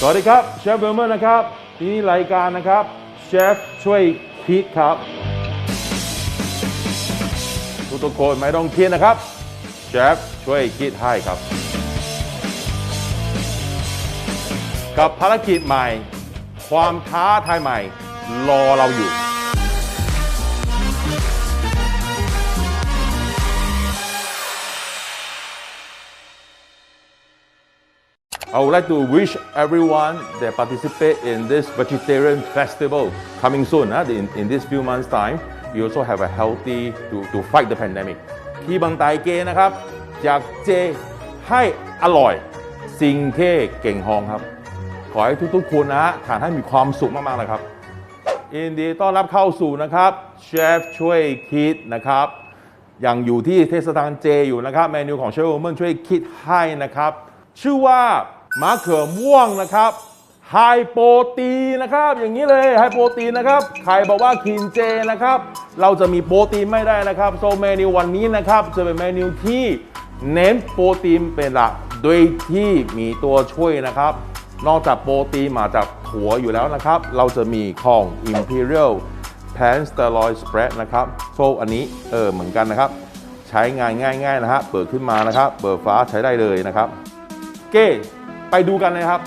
สวัสดีครับเชฟเบลเมอร์นะครับที่นี่รายการนะครับเชฟช่วยคิดครับทุกๆคนไม่ต้องเครียดนะครับเชฟช่วยคิดให้ครับ กับภารกิจใหม่ ความท้าทายใหม่ รอเราอยู่ I would like to wish everyone that participate in this vegetarian festival coming soon. Huh? In, in this few months' time, we also have a healthy to, to fight the pandemic. ที่บางไตเกนะครับ จากเจให้อร่อย สิ่งเท่เก่งฮองครับ ขอให้ทุกๆคนนะทานให้มีความสุขมากๆนะครับยินดีต้อนรับเข้าสู่นะครับเชฟช่วยคิดนะครับยังอยู่ที่เทศกาลเจอยู่นะครับ เมนูของเชฟโอเมนช่วยคิดให้นะครับ ชื่อว่า มะเขือม่วงนะครับไฮโปรตีนะครับ อย่างนี้เลยไฮโปรตีนนะครับ ใครบอกว่ากินเจนะครับ เราจะมีโปรตีนไม่ได้นะครับโซเมนูวันนี้นะครับ จะเป็นเมนูที่เน้นโปรตีนเป็นหลักโดยที่มีตัวช่วยนะครับ นอกจากโปรตีนมาจากถั่วอยู่แล้วนะครับ เราจะมีของ Imperial Pan Steroid Spread นะครับโซอันนี้เออเหมือนกันนะครับ ใช้งานง่ายๆนะฮะเปิดขึ้นมานะครับ เปิดฟ้าใช้ได้เลยนะครับ เก้ ไปดูกันเลยครับ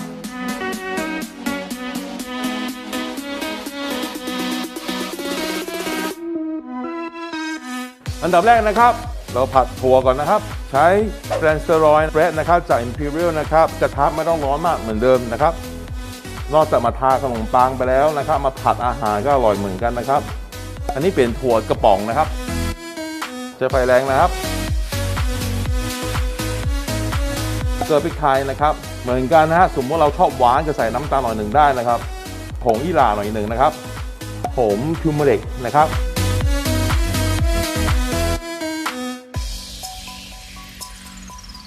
อันดับแรกนะครับ เราผัดถั่วก่อนนะครับ ใช้แกรนสเตอรอยด์เบรดนะครับจาก Imperial นะครับกระทะไม่ต้องร้อนมากเหมือนเดิมนะครับ นอกจากมาทาขนมปังไปแล้วนะครับ มาผัดอาหารก็อร่อยเหมือนกันนะครับ อันนี้เป็นถั่วกระป๋องนะครับใช้ไฟแรงนะครับ ลือพริกไทยนะครับ เหมือนกันนะฮะสมมติเราชอบหวานจะใส่น้ำตาลหน่อยหนึ่งได้นะครับผงยี่หร่าหน่อยหนึ่งนะครับผงคิวเมริกนะครับ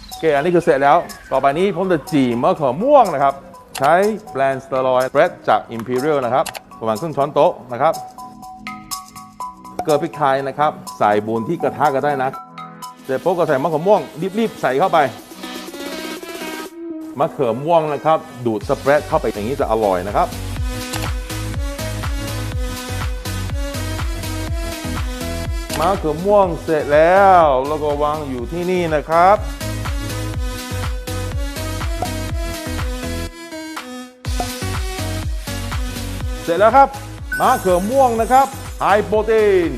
โอเคอันนี้คือเสร็จแล้ว ต่อไปนี้ผมจะจีมะเขือม่วงนะครับ ใช้แบรนด์สเตอรอยด์เบรดจาก Imperial นะครับประมาณครึ่งช้อนโต๊ะนะครับ เกลือพริกไทยนะครับ ใส่บนที่กระทะก็ได้นะ เสร็จปุ๊บก็ใส่มะเขือม่วงรีบๆใส่เข้าไป มะเขือม่วงนะครับ ดูดสเปรดเข้าไปอย่างนี้จะอร่อยนะครับมะเขือม่วงเสร็จแล้ว แล้วก็วางอยู่ที่นี่นะครับเสร็จแล้วครับมะเขือม่วงนะครับไฮโปรตีน